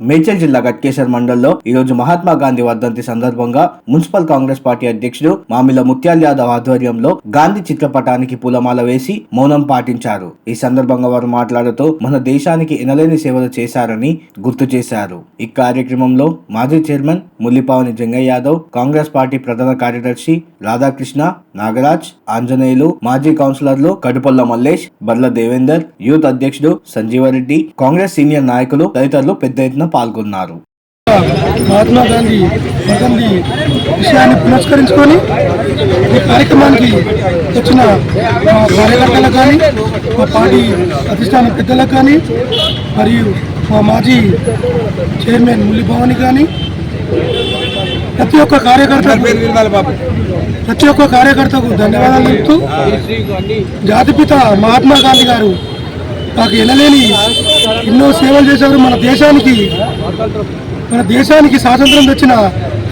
మేడ్చల్ జిల్లా గట్కేశ్వర్ మండల్లో ఈ రోజు మహాత్మా గాంధీ వర్ధంతి సందర్భంగా మున్సిపల్ కాంగ్రెస్ పార్టీ అధ్యక్షుడు మామిల ముత్యాల్ యాదవ్ ఆధ్వర్యంలో గాంధీ చిత్రపటానికి పూలమాల వేసి మౌనం పాటించారు. ఈ సందర్భంగా వారు మాట్లాడుతూ మన దేశానికి ఎనలేని సేవలు చేశారని గుర్తు చేశారు. ఈ కార్యక్రమంలో మాజీ చైర్మన్ ముల్లిపావని జంగయ్య యాదవ్ కాంగ్రెస్ పార్టీ ప్రధాన కార్యదర్శి రాధాకృష్ణ నాగరాజ్ ఆంజనేయులు మాజీ కౌన్సిలర్లు కడుపల్ల మల్లేష్ బర్ల దేవేందర్ యూత్ అధ్యక్షుడు సంజీవరెడ్డి కాంగ్రెస్ సీనియర్ నాయకులు తదితరులు పెద్ద ఎత్తున పాల్గొన్నారు. మహాత్మా గాంధీ వర్ధంతి విషయాన్ని పురస్కరించుకొని ఈ కార్యక్రమానికి వచ్చిన మా కార్యకర్తలకు కానీ మా పార్టీ అధిష్టాన పెద్దలకు కానీ మరియు మా మాజీ చైర్మన్ ముల్లిభవని కానీ ప్రతి ఒక్క కార్యకర్త ప్రతి ఒక్క కార్యకర్తకు ధన్యవాదాలు చెప్తూ జాతిపిత మహాత్మా గాంధీ గారు మాకు ఎనలేని ఎన్నో సేవలు చేశారు మన దేశానికి. మన దేశానికి స్వాతంత్రం తెచ్చిన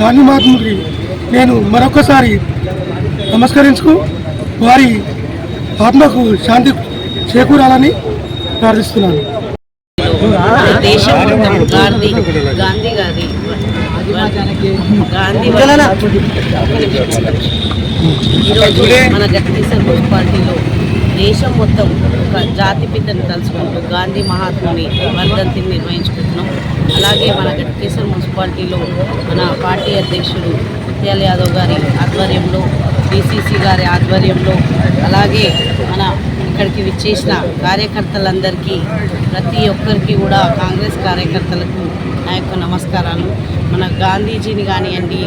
గాంధీ మహాత్ముడికి నేను మరొకసారి నమస్కరించుకు వారి ఆత్మకు శాంతి చేకూరాలని ప్రార్థిస్తున్నాను. దేశం మొత్తం గాంధీ గాంధీ గారి గాంధీ ఈరోజు మన గట్టిసర్ మున్సిపాలిటీలో దేశం మొత్తం ఒక జాతి పితని తలుచుకుంటూ గాంధీ మహాత్ముని వర్ధంతిని నిర్వహించుకుంటున్నాం. అలాగే మన గట్కేశ్వర మున్సిపాలిటీలో మన పార్టీ అధ్యక్షుడు ముత్యాల యాదవ్ గారి ఆధ్వర్యంలో డిసిసి గారి ఆధ్వర్యంలో అలాగే మన ఇక్కడికి విచ్చేసిన కార్యకర్తలందరికీ ప్రతి ఒక్కరికి కూడా కాంగ్రెస్ కార్యకర్తలకు నా యొక్క నమస్కారాలు. మన గాంధీజీని కానివ్వండి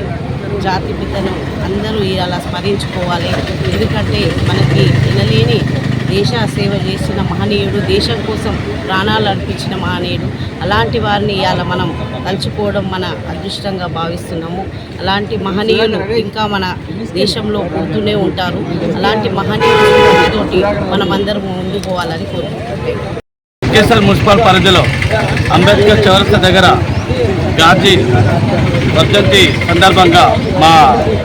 జాతిపితను అందరూ ఇలా స్మరించుకోవాలి. ఎందుకంటే మనకి వినలేని దేశ సేవ చేసిన మహనీయుడు దేశం కోసం ప్రాణాలు అర్పించిన మహనీయుడు. అలాంటి వారిని ఇవాళ మనం తలుచుకోవడం మన అదృష్టంగా భావిస్తున్నాము. అలాంటి మహనీయులు ఇంకా మన దేశంలో పుడుతూనే ఉంటారు. అలాంటి మహనీయులతోటి మనం అందరం ముందుకు పోవాలని కోరుకుంటున్నాం. కేసర్ మున్సిపల్ పరిధిలో అంబేద్కర్ చౌరస్తా దగ్గర గాంధీ వర్ధంతి సందర్భంగా మా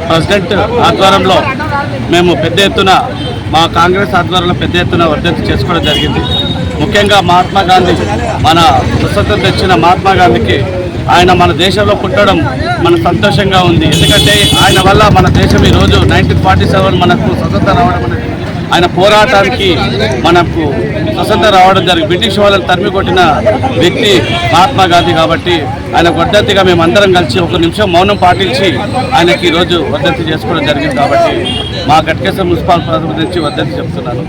ప్రెసిడెంట్ ఆధ్వర్యంలో మేము పెద్ద ఎత్తున మా కాంగ్రెస్ ఆధ్వర్యంలో పెద్ద ఎత్తున వర్ధంతి చేసుకోవడం జరిగింది. ముఖ్యంగా మహాత్మా గాంధీ మన స్వతంత్రం తెచ్చిన మహాత్మా గాంధీకి ఆయన మన దేశంలో పుట్టడం మన సంతోషంగా ఉంది. ఎందుకంటే ఆయన వల్ల మన దేశం ఈరోజు నైన్టీన్ ఫార్టీ సెవెన్ మనకు స్వతంత్రం రావడం అనేది ఆయన పోరాటానికి మనకు స్వతంత్రం రావడం జరిగింది. బ్రిటిష్ వాళ్ళని తరిమి కొట్టిన వ్యక్తి మహాత్మా గాంధీ కాబట్టి ఆయన వద్దతిగా మేమందరం కలిసి ఒక నిమిషం మౌనం పాటించి ఆయనకి ఈరోజు వద్దతి చేసుకోవడం జరిగింది కాబట్టి మా గట్కేశ్వర మున్సిపల్ ప్రాంతం వద్దతి చెప్తున్నాను.